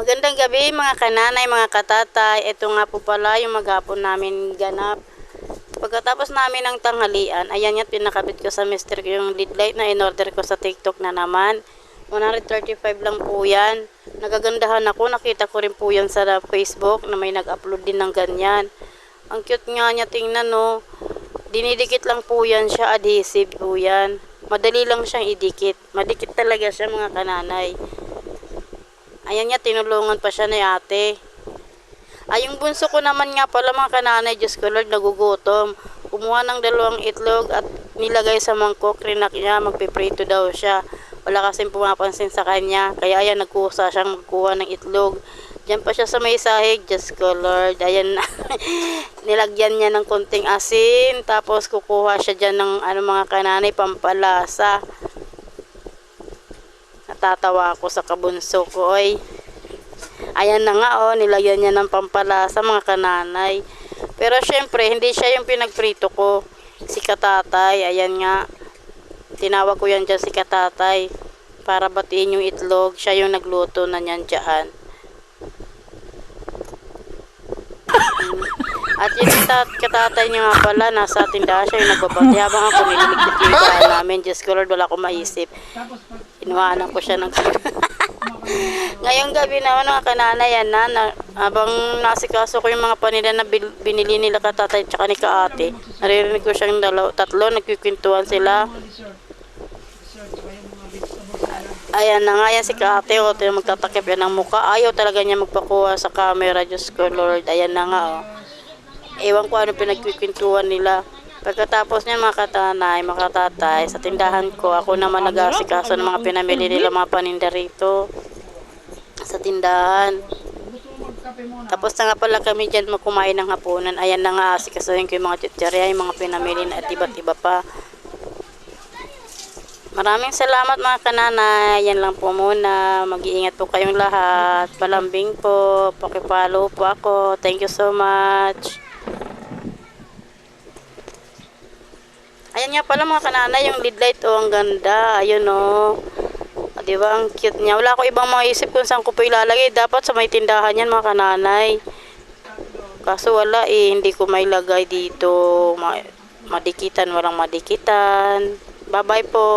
Magandang gabi mga kananay, mga katatay. Ito nga po pala yung maghapon namin ganap. Pagkatapos namin ng tanghalian, ayan nga pinakabit ko sa mister ko yung lead light na in-order ko sa TikTok na naman. 135 lang po yan. Nagagandahan ako, nakita ko rin po yan sa Facebook na may nag-upload din ng ganyan. Ang cute nga niya tingnan no. Dinidikit lang po yan siya, adhesive po yan. Madali lang siyang idikit. Madikit talaga siya mga kananay. Ayan nga, tinulungan pa siya ni ate. Ay, yung bunso ko naman nga pala mga kananay, Diyos ko Lord, nagugutom. Kumuha ng dalawang itlog at nilagay sa mangkok, rinak niya, magpiprito daw siya. Wala kasing pumapansin sa kanya. Kaya ayan, nagkusa siyang magkuha ng itlog. Diyan pa siya sa may sahig, Diyos ko Lord. Ayan na. Nilagyan niya ng konting asin. Tapos kukuha siya dyan ng ano, mga kananay, pampalasa. Natatawa ako sa kabunso ko, oy. Ayan na nga, oh, nilagyan niya ng pampalasa, mga kananay. Pero syempre, hindi siya yung pinagprito ko. Si katatay, ayan nga. Tinawag ko yan dyan si katatay. Para batiin yung itlog. Siya yung nagluto na niyan dyan. At yung tat- katatay niya nga pala, nasa tindahan siya yung nagbabati. Habang ako bahay namin, Diyos ko Lord, wala akong maisip. Inuwanan ko siya ng Ngayong gabi naman mga kananay yan na, na habang nasikaso ko yung mga panila na binili nila katatay tsaka ni kaate, naririnig ko siyang dalaw, tatlo, nagkikwentuhan sila. Ayan na nga yan si kaate, o magtatakip yan ng muka. Ayaw talaga niya magpakuha sa camera, Diyos ko Lord. Ayan na nga o. Ewan ko ano pinagkikwentuhan nila. Pagkatapos niya mga katanay, mga katatay, sa tindahan ko, ako naman nag-asikaso ng mga pinamili nila mga paninda rito sa tindahan. Tapos na nga pala kami dyan makumain ng hapunan. Ayan na nga, asikasuhin ko yung mga chicherya, yung mga pinamili na at iba't iba pa. Maraming salamat mga kananay. Yan lang po muna. Mag-iingat po kayong lahat. Palambing po. Pakipalo po ako. Thank you so much. Nga pala mga kananay, yung lead light oh, ang ganda. Ayun oh. Ah, di ba ang cute niya? Wala ko ibang maisip kung saan ko po ilalagay. Dapat sa may tindahan yan mga kananay. Kaso wala eh, hindi ko may lagay dito. Ma madikitan, walang madikitan. Bye-bye po.